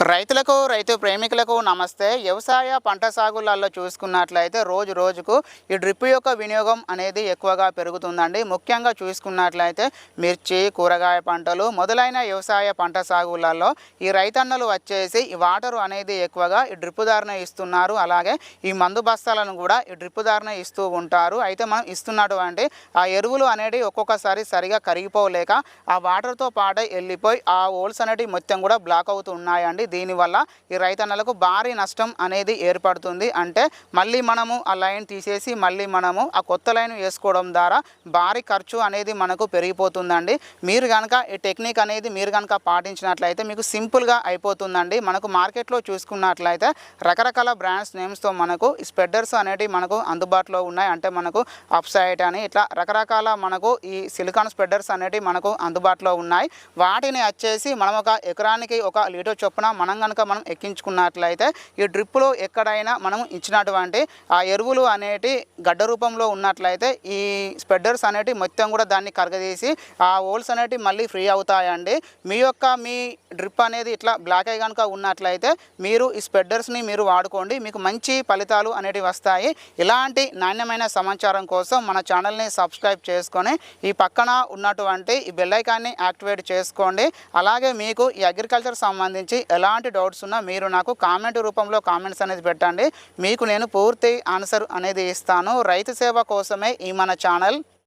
రైతులకు రైతు ప్రేమికులకు నమస్తే. వ్యవసాయ పంట సాగులలో చూసుకున్నట్లయితే రోజు రోజుకు ఈ డ్రిప్ యొక్క వినియోగం అనేది ఎక్కువగా పెరుగుతుందండి. ముఖ్యంగా చూసుకున్నట్లయితే మిర్చి కూరగాయ పంటలు మొదలైన వ్యవసాయ పంట సాగులలో ఈ రైతన్నలు వచ్చేసి ఈ వాటర్ అనేది ఎక్కువగా ఈ డ్రిప్ ధారణ ఇస్తున్నారు. అలాగే ఈ మందు బస్తాలను కూడా ఈ డ్రిప్ ధారణ ఇస్తూ ఉంటారు. అయితే మనం ఇస్తున్నటువంటి ఆ ఎరువులు అనేవి ఒక్కొక్కసారి సరిగా కరిగిపోలేక ఆ వాటర్తో పాటే వెళ్ళిపోయి ఆ హోల్స్ అనేటివి మొత్తం కూడా బ్లాక్ అవుతున్నాయండి దీనివల్ల ఈ రైతన్నలకు భారీ నష్టం అనేది ఏర్పడుతుంది. అంటే మళ్ళీ మనము ఆ లైన్ తీసేసి మళ్ళీ మనము ఆ కొత్త లైన్ వేసుకోవడం ద్వారా భారీ ఖర్చు అనేది మనకు పెరిగిపోతుందండి. మీరు కనుక ఈ టెక్నిక్ అనేది మీరు కనుక పాటించినట్లయితే మీకు సింపుల్గా అయిపోతుందండి. మనకు మార్కెట్లో చూసుకున్నట్లయితే రకరకాల బ్రాండ్స్ నేమ్స్తో మనకు స్ప్రెడర్స్ అనేటివి మనకు అందుబాటులో ఉన్నాయి. అంటే మనకు అప్సైట్ అని ఇట్లా రకరకాల మనకు ఈ సిలికాన్ స్ప్రెడర్స్ అనేటివి మనకు అందుబాటులో ఉన్నాయి. వాటిని వచ్చేసి మనం ఒక ఎకరానికి ఒక లీటర్ చొప్పున మనం కనుక మనం ఎక్కించుకున్నట్లయితే ఈ డ్రిప్పులో ఎక్కడైనా మనం ఇచ్చినటువంటి ఆ ఎరువులు అనేటి గడ్డ రూపంలో ఉన్నట్లయితే ఈ స్పెడ్డర్స్ అనేటి మొత్తం కూడా దాన్ని కరగదీసి ఆ హోల్స్ అనేటివి మళ్ళీ ఫ్రీ అవుతాయండి. మీ యొక్క మీ డ్రిప్ అనేది ఇట్లా బ్లాక్ అయ్యి కనుక ఉన్నట్లయితే మీరు ఈ స్పెడ్డర్స్ని మీరు వాడుకోండి. మీకు మంచి ఫలితాలు అనేటివి వస్తాయి. ఇలాంటి నాణ్యమైన సమాచారం కోసం మన ఛానల్ని సబ్స్క్రైబ్ చేసుకొని ఈ పక్కన ఉన్నటువంటి ఈ బెల్లైకాన్ని యాక్టివేట్ చేసుకోండి. అలాగే మీకు ఈ అగ్రికల్చర్ సంబంధించి ఎలాంటి డౌట్స్ ఉన్నా మీరు నాకు కామెంట్ రూపంలో కామెంట్స్ అనేది పెట్టండి. మీకు నేను పూర్తి ఆన్సర్ అనేది ఇస్తాను. రైతు సేవ కోసమే ఈ మన ఛానల్